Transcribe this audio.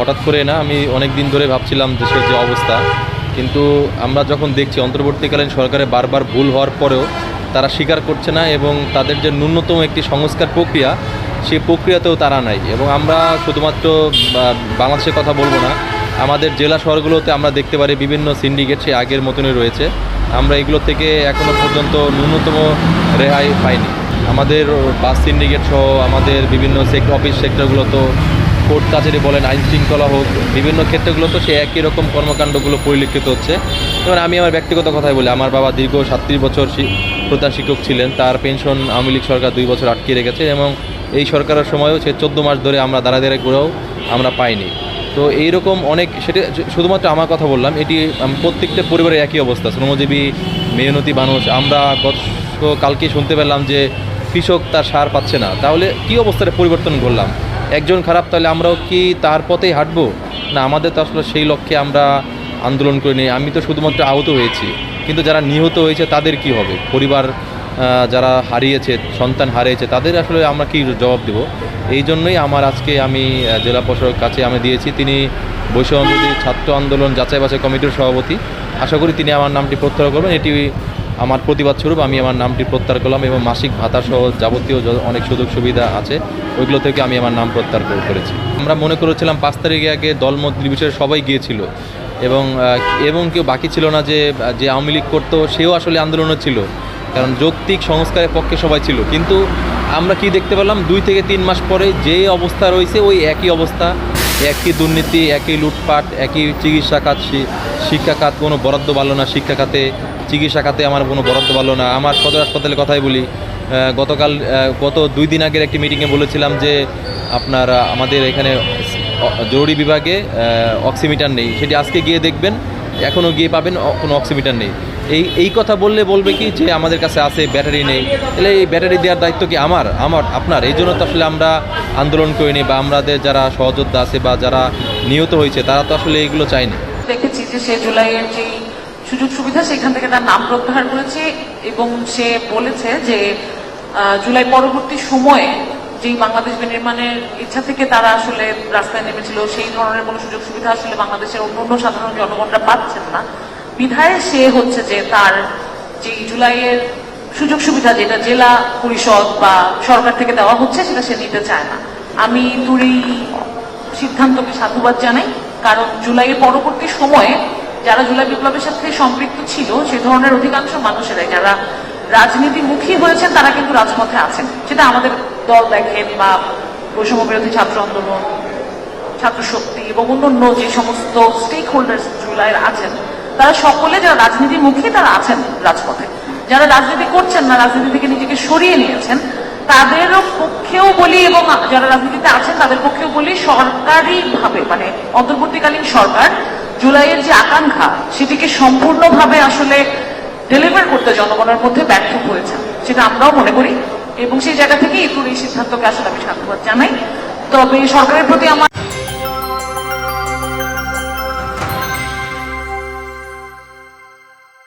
হঠাৎ করে না, আমি অনেক দিন ধরে ভাবছিলাম দেশের যে অবস্থা, কিন্তু আমরা যখন দেখছি অন্তর্বর্তীকালীন সরকারে বারবার ভুল হওয়ার পরেও তারা স্বীকার করছে না এবং তাদের যে ন্যূনতম একটি সংস্কার প্রক্রিয়া সেই প্রক্রিয়াতেও তারা নাই। এবং আমরা শুধুমাত্র বাংলাদেশের কথা বলব না আমাদের জেলা শহরগুলোতে আমরা দেখতে পারি বিভিন্ন সিন্ডিকেট সে আগের মতনই রয়েছে। আমরা এগুলো থেকে এখনও পর্যন্ত ন্যূনতম রেহাই পাইনি। আমাদের বাস সিন্ডিকেট সহ আমাদের বিভিন্ন অফিস সেক্টরগুলো তো কোর্ট কাছারি বলেন, আইন শৃঙ্খলা হোক, বিভিন্ন ক্ষেত্রগুলো তো সে একই রকম কর্মকাণ্ডগুলো পরিলক্ষিত হচ্ছে। যেমন আমি আমার ব্যক্তিগত কথাই বলি, আমার বাবা দীর্ঘ সাতত্রিশ বছর প্রধান শিক্ষক ছিলেন, তার পেনশন আওয়ামী লীগ সরকার দুই বছর আটকে রেখেছে এবং এই সরকারের সময়ও সে চোদ্দ মাস ধরে আমরা দাঁড়া দাঁড়া করেও আমরা পাইনি। তো এইরকম অনেক, সেটা শুধুমাত্র আমার কথা বললাম, এটি প্রত্যেকটা পরিবারের একই অবস্থা। শ্রমজীবী, মেহনতি মানুষ, আমরা গত কালকে শুনতে পেলাম যে কৃষক তার সার পাচ্ছে না। তাহলে কি অবস্থাটা পরিবর্তন করলাম একজন খারাপ, তাহলে আমরাও কি তার পথেই হাঁটবো? না, আমাদের তো আসলে সেই লক্ষ্যে আমরা আন্দোলন করে নিই। আমি তো শুধুমাত্র আহত হয়েছি। কিন্তু যারা নিহত হয়েছে, তাদের কি হবে? পরিবার যারা হারিয়েছে, সন্তান হারিয়েছে, তাদের আসলে আমরা কি জবাব দেব? এই জন্যই আমার আজকে আমি জেলা প্রশাসকের কাছে আমি দিয়েছি। তিনি বৈষম্যবিরোধী ছাত্র আন্দোলন যাচাই বাছাই কমিটির সভাপতি। আশা করি তিনি আমার নামটি প্রত্যাহার করবেন। এটি আমার প্রতিবাদ স্বরূপ আমি আমার নামটি প্রত্যাহার করলাম এবং মাসিক ভাতা সহ যাবতীয় অনেক সুযোগ সুবিধা আছে, ওইগুলো থেকে আমি আমার নাম প্রত্যাহার করেছি আমরা মনে করেছিলাম পাঁচ তারিখে আগে দলমত নির্বিশেষে সবাই গিয়েছিল এবং এবং কেউ বাকি ছিল না যে যে আওয়ামী লীগ করতো, সেও আসলে আন্দোলনও ছিল। কারণ যৌক্তিক সংস্কারের পক্ষে সবাই ছিল। কিন্তু আমরা কি দেখতে পেলাম? দুই থেকে তিন মাস পরে যে অবস্থা রয়েছে, ওই একই অবস্থা। একই দুর্নীতি, একই লুটপাট, একই চিকিৎসা খাত শিক্ষা খাত, কোনো বরাদ্দ পারল না শিক্ষা খাতে, চিকিৎসা খাতে আমার কোনো বরাদ্দ পারল না। আমার সদর হাসপাতালের কথাই বলি। গতকাল গত দুই দিন আগের একটি মিটিংয়ে বলেছিলাম যে, আপনার আমাদের এখানে জরুরি বিভাগে অক্সিমিটার নেই। সেটি আজকে গিয়ে দেখবেন, এখনও গিয়ে পাবেন কোনো অক্সিমিটার নেই। এই এই কথা বললে বলবে কি যে আমাদের কাছে আছে, ব্যাটারি নেই। তাহলে এই ব্যাটারি দেওয়ার দায়িত্ব কি আমার? আমার, আপনার? এই জন্য তো আসলে আমরা আন্দোলন করিনি বা আমাদের যারা সহযোদ্ধা আছে বা যারা নিহত হয়েছে, তারা তো আসলে এইগুলো চায়নি। দেখেছি যে সে জুলাইয়ের যে সুযোগ সুবিধা, সেখান থেকে তার নাম প্রত্যাহার করেছে এবং সে বলেছে যে জুলাই পরবর্তী সময়ে যেই বাংলাদেশ বিনির্মাণের ইচ্ছা থেকে তারা আসলে রাস্তায় নেমেছিল, সেই ধরনের কোনো সুযোগ সুবিধা আসলে বাংলাদেশের অন্য সাধারণ জনগণরা পাচ্ছেন না। বিধায় সে হচ্ছে যে তার যে জুলাইয়ের সুযোগ সুবিধা যেটা জেলা পরিষদ বা সরকার থেকে দেওয়া হচ্ছে, সেটা সে নিতে চায় না। আমি তোর সিদ্ধান্তকে সাধুবাদ জানাই, কারণ জুলাইয়ের পরবর্তী সময়ে যারা জুলাই বিপ্লবের সাথে সম্পৃক্ত ছিল, সে ধরনের অধিকাংশ মানুষেরাই, যারা রাজনীতিমুখী হয়েছেন, তারা কিন্তু রাজপথে আছেন। সেটা আমাদের দল দেখেন বা বৈষম্য বিরোধী ছাত্র আন্দোলন ছাত্র শক্তি এবং অন্যান্য যে সমস্ত স্টেক হোল্ডার জুলাইয়ের আছেন তারা সকলে যারা রাজনীতিমুখী তারা আছেন রাজপথে, যারা রাজনীতি করছেন না রাজনীতি থেকে নিজেকে সরিয়ে নিয়েছেন, তাদেরও পক্ষেও বলি এবং যারা রাজনীতিতে আছেন তাদের পক্ষেও বলি সরকারিভাবে মানে অন্তর্বর্তীকালীন সরকার জুলাইয়ের যে আকাঙ্ক্ষা, সেটিকে সম্পূর্ণভাবে আসলে ডেলিভার করতে জনগণের মধ্যে ব্যর্থ হয়েছে, সেটা আমরাও মনে করি এবং সেই জায়গা থেকে এই সিদ্ধান্তকে আসলে আমি সাধুবাদ জানাই। তবে সরকারের প্রতি আমার